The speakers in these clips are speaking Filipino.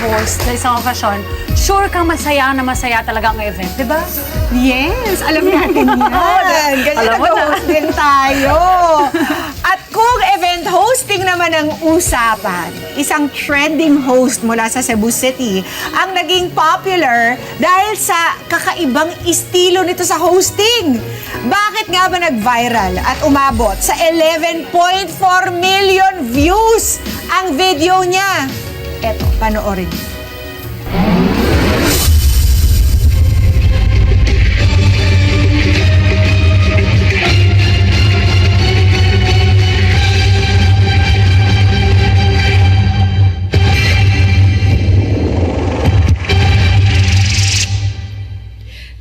host sa isang okasyon, sure kang masaya na masaya talaga ang event, di ba? Yes, alam natin yan. Kasi Alam mo na. nag-host din tayo. At kung event hosting naman ang usapan, isang trending host mula sa Cebu City ang naging popular dahil sa kakaibang estilo nito sa hosting. Bakit nga ba nag-viral at umabot sa 11.4 million views ang video niya? Eto, panoorin.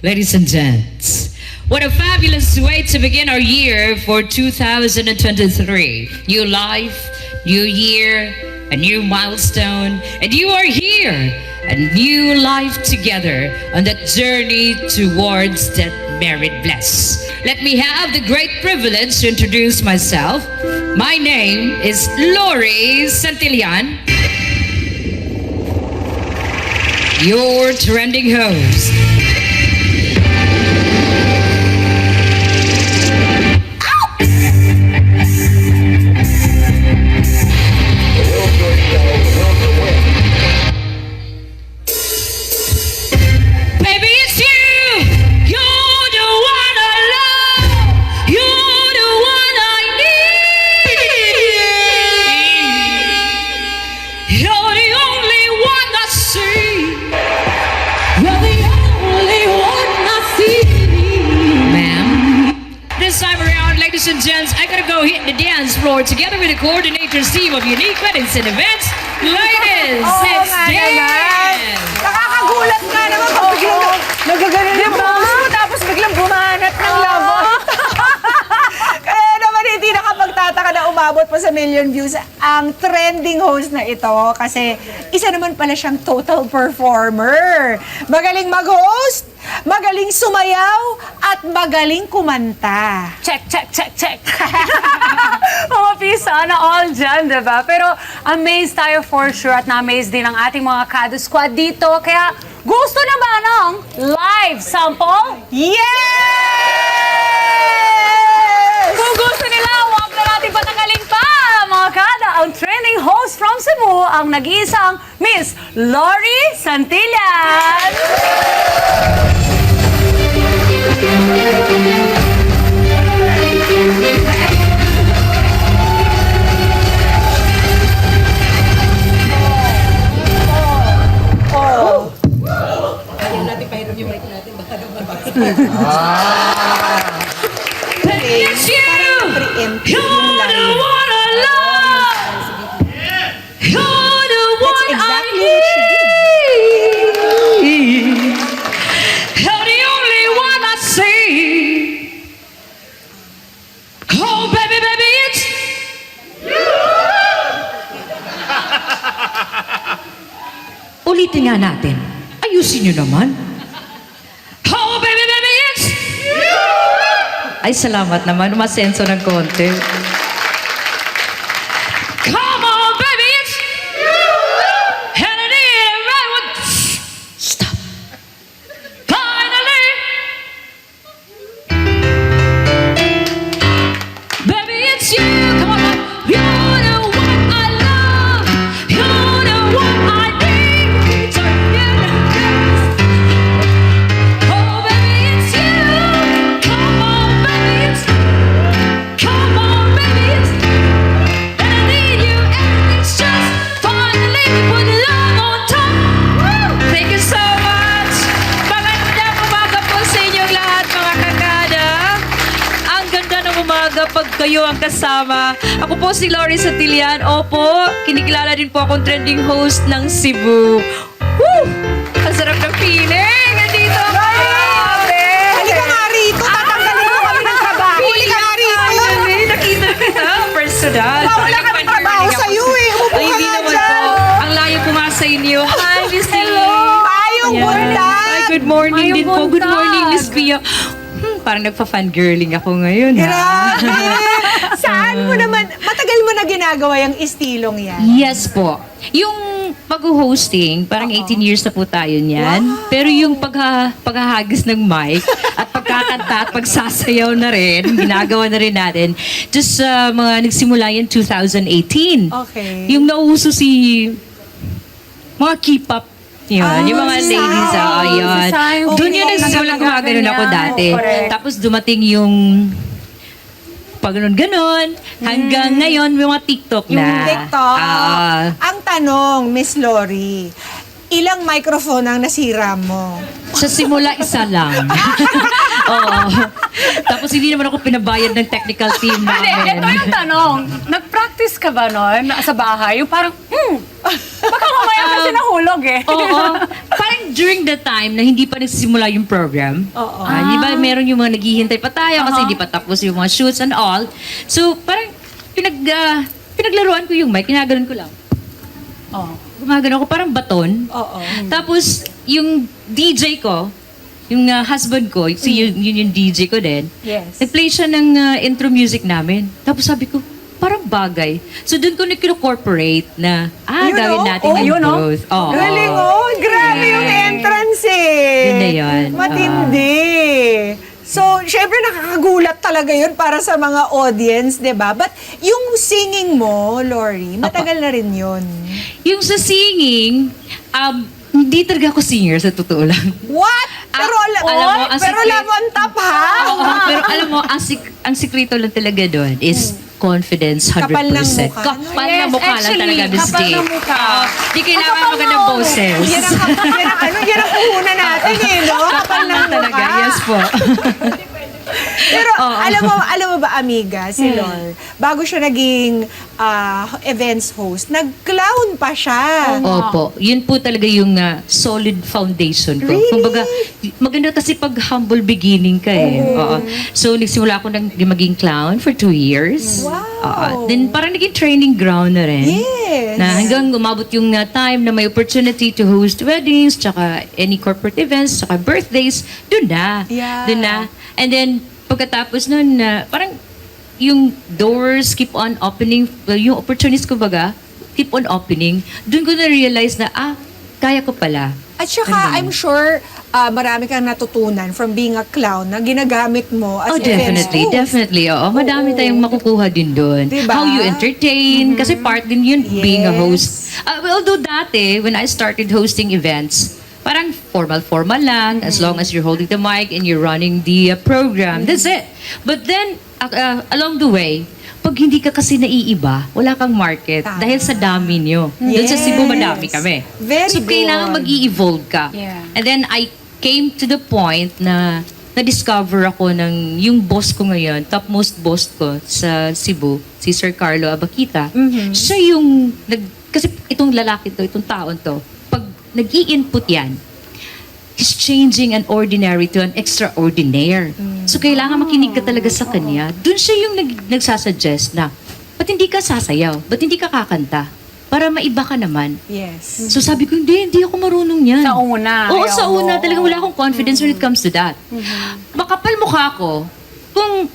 Ladies and gents, what a fabulous way to begin our year for 2023. New life, new year, a new milestone, and you are here, a new life together on that journey towards that married bliss. Let me have the great privilege to introduce myself. My name is Lori Santillan, your trending host. Floor together with the coordinators team of Unique Weddings and Events. Ladies, nga naman. dance. Nakakagulat nga naman kung biglang nagaganon yung pose mo tapos biglang bumanat ng labot. Kaya naman hindi nakapagtataka na umabot pa sa million views ang trending host na ito kasi isa naman pala siyang total performer. Magaling mag-host, magaling sumayaw, at magaling kumanta. Check, check, check, check. mga pisa na all dyan, di ba? Pero amazed tayo for sure at na-amaze din ang ating mga Kado Squad dito. Kaya gusto na ba ng live sample? Yes! Kung gusto nila, huwag na natin patagalin pa, mga kada. Ang trending host from Cebu, ang nag-iisang Miss Lori Santillan. It's nga natin. Ayusin nyo naman. Oh, baby, baby, it's Ay, salamat naman. Umasenso ng konti. Kasama. Ako po si Lori Santillan. Opo, kinikilala din po akong trending host ng Cebu. Woo! Ang sarap ng feeling. Nandito ako. Grabe! Halika nga rito, tatanggalin mo kami ng trabaho. Halika nga rito. Finally, nakita kita. Personal. Wala Talagang kami trabaho sa'yo sa- eh. Umupo Ay, ka nga dyan. Ang layo nga sa inyo. Hi, Miss Hello. Tayong bundan. Ay, good morning Mayong din po. Good morning, Miss Pia. Hmm, parang nagpa-fangirling ako ngayon, ha? Grabe! Saan mo naman, matagal mo na ginagawa yung istilong yan? Yes po. Yung yung pag-hosting, parang 18 years na po tayo niyan. Pero yung pagha, paghahagis ng mic at pagkakanta at pagsasayaw na rin, ginagawa na rin natin. Just uh, mga nagsimula yan 2018. Okay. Yung nauso si mga K-pop yun, Ah, yung mga si ladies, Psy. ah, yun. Si okay. Doon yun nagsimula Nagagawa gumagano'n ako ganyan. dati. Correct. Tapos dumating yung pag ganon-ganon, hanggang ngayon may mga TikTok na. Yung TikTok. Ah. ang tanong, Miss Lori, ilang microphone ang nasira mo? sa simula, isa lang. Oo. Tapos hindi naman ako pinabayad ng technical team Hindi, namin. ito yung tanong. Nag-practice ka ba noon sa bahay? Yung parang, hmm, baka mamaya kasi nahulog eh. Oo. Parang during the time na hindi pa nagsisimula yung program. Oo. Ah, di ba meron yung mga naghihintay pa tayo kasi Uh-huh. hindi pa tapos yung mga shoots and all. So, parang pinag, ah, pinaglaruan ko yung mic, kinagalan ko lang. Oh. Gumagano ako parang baton. Oo. Tapos, yung DJ ko, yung uh, husband ko, si yun, yun yung DJ ko din, Yes. nag-play siya ng uh, intro music namin. Tapos sabi ko, parang bagay. So doon ko na-corporate na, ah, Yun, gawin oh. natin Oh, yung yun, oh. both. Oo. Galing, oh. Grabe entrance eh. Yun na yun. Matindi. So, syempre nakakagulat talaga yun para sa mga audience, di ba? But yung singing mo, Lori, matagal na rin yun. Yung sa singing, um, hindi talaga ako singer sa totoo lang. What? Pero, Ah, ala- alam mo, Oy, ang pero secret- on top, ha? Oo, pero alam mo, ang, sik- ang sikreto lang talaga doon is confidence 100%. Kapal ng mukha? Kapal Yes, ng mukha lang actually, talaga, Miss kapal J. ng mukha. Oo, Di kailangan Kapal magandang ng- boses. Yan ang, yan ang, ano, yan ang puhunan natin eh, no? Kapal ng Lang talaga, mukha. yes po. Pero Oo. alam mo, alam mo ba amiga, Hmm. si Lor, bago siya naging ah, events host, nag-clown pa siya. Opo, yun po talaga yung ah, solid foundation ko. Really? Kumbaga, maganda kasi pag humble beginning ka eh. Oo. So, nagsimula ako ng maging clown for two years. Wow. Oo. Then, parang naging training ground na rin. Yes. Na hanggang umabot yung ah, time na may opportunity to host weddings, tsaka any corporate events, tsaka birthdays, dun na. Yeah. Dun na. And then, pagkatapos nun, na parang yung doors keep on opening, well, yung opportunities ko baga, keep on opening. Doon ko na-realize na, ah, kaya ko pala. At saka, I'm sure ah, marami kang natutunan from being a clown na ginagamit mo as Oh, events definitely, host. definitely. Oo, madami tayong makukuha din doon. Diba? How you entertain, kasi part din yun being a Yes. host. Uh, well, although dati, when I started hosting events, parang formal-formal lang, as long as you're holding the mic and you're running the uh, program, that's it. But then, uh, uh, along the way, pag hindi ka kasi naiiba, wala kang market Tama. dahil sa dami nyo. Doon sa Cebu, Yes. madami kami. Very so, kailangan good. mag evolve ka. Yeah. And then I came to the point na na-discover ako ng yung boss ko ngayon, topmost boss ko sa Cebu, si Sir Carlo Abakita. Mm-hmm. Siya yung, nag, kasi itong lalaki to, itong taon to, nag input yan, he's changing an ordinary to an extraordinaire. So kailangan makinig ka talaga sa kanya. Doon siya yung nag, nagsasuggest na, ba't hindi ka sasayaw? Ba't hindi ka kakanta? Para maiba ka naman. Yes. So sabi ko, hindi, hindi ako marunong yan. Sa una, Oo, ayaw sa mo. una. Talagang wala akong confidence when it comes to that. Makapal mukha ko kung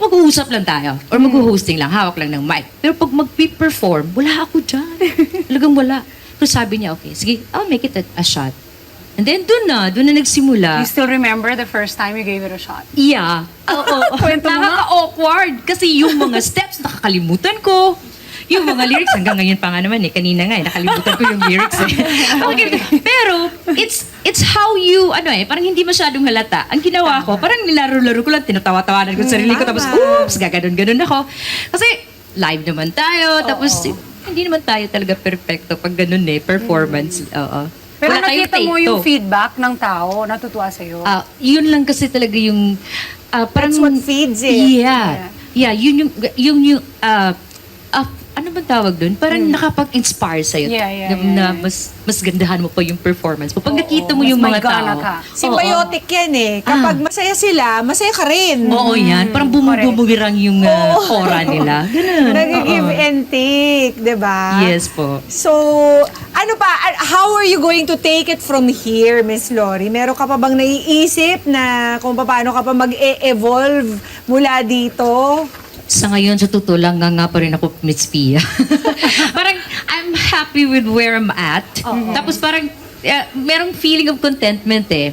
mag-uusap lang tayo or mag-hosting lang, hawak lang ng mic. Pero pag mag-perform, wala ako dyan. Talagang wala. So sabi niya, okay, sige, I'll make it a, a shot. And then doon na, doon na nagsimula. You still remember the first time you gave it a shot? Yeah. Oo. Kwento mo. Nakaka-awkward. Kasi yung mga steps, nakakalimutan ko. Yung mga lyrics, hanggang ngayon pa nga naman eh. Kanina nga eh, nakalimutan ko yung lyrics eh. Okay. Pero, it's it's how you, ano eh, parang hindi masyadong halata. Ang ginawa ko, parang nilaro-laro ko lang, tinatawa-tawanan ko sa sarili ko, tapos, Tama. oops, gaganon-ganon ako. Kasi, live naman tayo, tapos, hindi naman tayo talaga perfecto pag ganun eh, performance. Oo. Pero Wala tayong nakita mo take yung to. feedback ng tao, natutuwa sa'yo. Ah, yun lang kasi talaga yung ah, parang That's what feeds it. Yeah. Yeah, yun yung yung yung ah, ah, ano bang tawag doon? Parang nakapag-inspire sa'yo. Yeah, yeah, na, yeah, na yeah. mas mas gandahan mo pa yung performance mo. Pag nakita mo yung mga tao. ka. Symbiotic yan eh. Kapag masaya sila, masaya ka rin. Oo, yan. Parang bumubumugirang yung ah, aura nila. Ganun. Nag-give Oo. and take, di ba? Yes po. So, ano pa, a- how are you going to take it from here, Miss Lori? Meron ka pa bang naiisip na kung paano ka pa mag-e-evolve mula dito? Sa ngayon, sa totoo lang, nga nga pa rin ako Miss Pia. Parang, I'm happy with where I'm at. Tapos parang eh, merong feeling of contentment eh.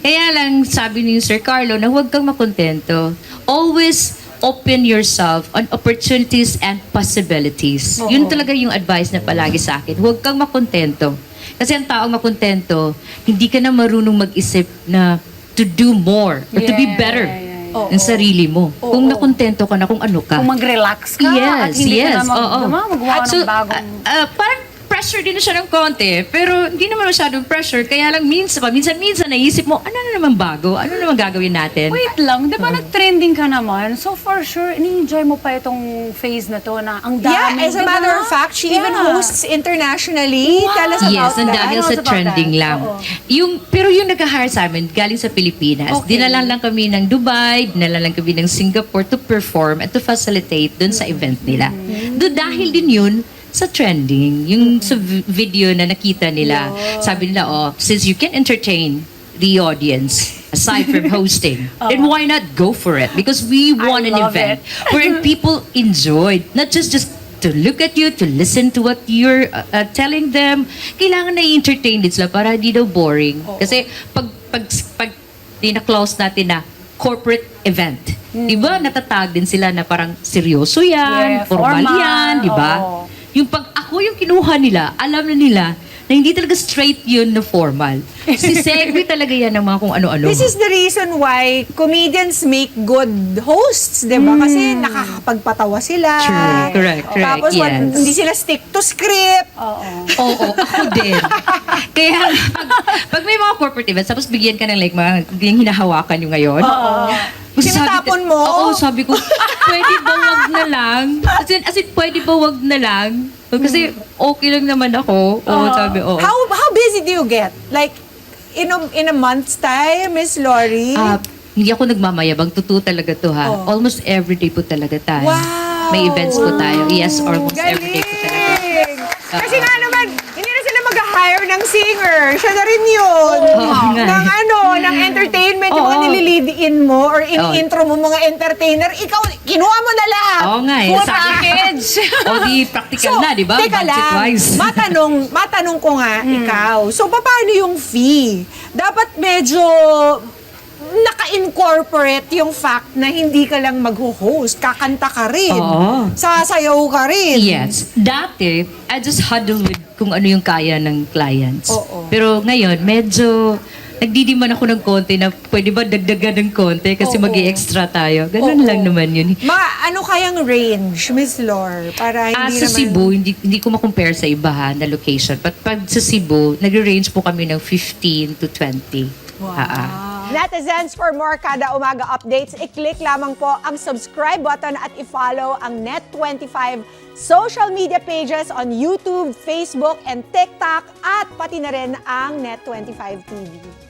Kaya lang sabi ni Sir Carlo na huwag kang makontento. Always open yourself on opportunities and possibilities. Yun talaga yung advice na palagi sa akin. Huwag kang makontento. Kasi ang taong makontento, hindi ka na marunong mag-isip na to do more or to be Yeah, better yeah, yeah, yeah. ng sarili mo. Kung nakontento ka na kung ano ka. Kung mag-relax ka at Yes, hindi yes. ka na mag, oo. diba, magawa At ng so, bagong... ah, ah, parang pressure din na siya ng konti, pero hindi naman masyadong pressure. Kaya lang minsan pa, minsan-minsan naisip mo, ano na naman bago? Ano naman gagawin natin? Wait lang, di ba nag-trending ka naman? So for sure, ini-enjoy mo pa itong phase na to na ang dami. Yeah, as a matter of fact, she even Yeah. hosts internationally. Tell us Yes, about ang that. dahil sa about trending that? lang. Oo. Yung, pero yung nag-hire sa amin, galing sa Pilipinas. Okay. Dinala lang kami ng Dubai, dinala lang kami ng Singapore to perform and to facilitate dun sa event nila. Mm-hmm. Do dahil din yun sa trending. Yung sa vi- video na nakita nila, sabi nila, oh, since you can entertain the audience aside from hosting, then why not go for it? Because we want an love event wherein people enjoyed, not just just to look at you, to listen to what you're uh, uh, telling them. Kailangan na i-entertain din sila para hindi daw boring. Kasi pag, pag, pag tina-close natin na corporate event, di ba natatag din sila na parang seryoso yan, Yeah, formal, formal, yan, di ba? oo. Yung pag ako yung kinuha nila, alam na nila na hindi talaga straight yun na formal. Si Segway talaga yan ng mga kung ano-ano. This is the reason why comedians make good hosts, di ba? Kasi nakakapagpatawa sila. True. Correct, correct, Tapos wag- yes. hindi sila stick to script. Oo. Oo, ako din. Kaya pag, pag may mga corporate events, tapos bigyan ka ng like mga yung hinahawakan yung ngayon. Oo. Sinatapon mo? Oo, sabi ko, pwede ba wag na lang? As in, as in, pwede ba wag na lang? Kasi okay lang naman ako. Oo, sabi, oo. How how busy do you get? Like, in a, in a month's time, Miss Lori? Ah, hindi ako nagmamayabang. Totoo talaga to ha. Oh. Almost every day po talaga tayo. Wow! May events po tayo. Yes, almost every day po talaga. Galing! Kasi Oo. nga naman, hindi na sila mag-hire ng singer. Siya na rin yun. Oo nga. ng ano, ng entertainment, yung mga Oo. nililid-in mo or in-intro mo mga entertainer. Ikaw, kinuha mo na lahat. Oo nga eh. Sabi- package. o di practical na, di ba? Teka lang, Budget-wise. matanong, matanong ko nga ikaw. So, paano yung fee? Dapat medyo naka-incorporate yung fact na hindi ka lang mag-host, kakanta ka rin. Oo. Sasayaw ka rin. Yes. Dati, I just huddle with kung ano yung kaya ng clients. Oo. Pero ngayon, medyo nagdidiman ako ng konti na pwede ba dagdagan ng konti kasi Oo. mag extra tayo. Ganun Oo. lang naman yun. Ma, ano kayang range, Miss Lor? Para Ah, hindi sa naman... Cebu, hindi, hindi ko ma-compare sa iba ha, na location. But pag sa Cebu, nag-range po kami ng 15 to 20. Ah, ah. Netizens, for more kada umaga updates, i-click lamang po ang subscribe button at i-follow ang Net25 social media pages on YouTube, Facebook, and TikTok at pati na rin ang Net25 TV.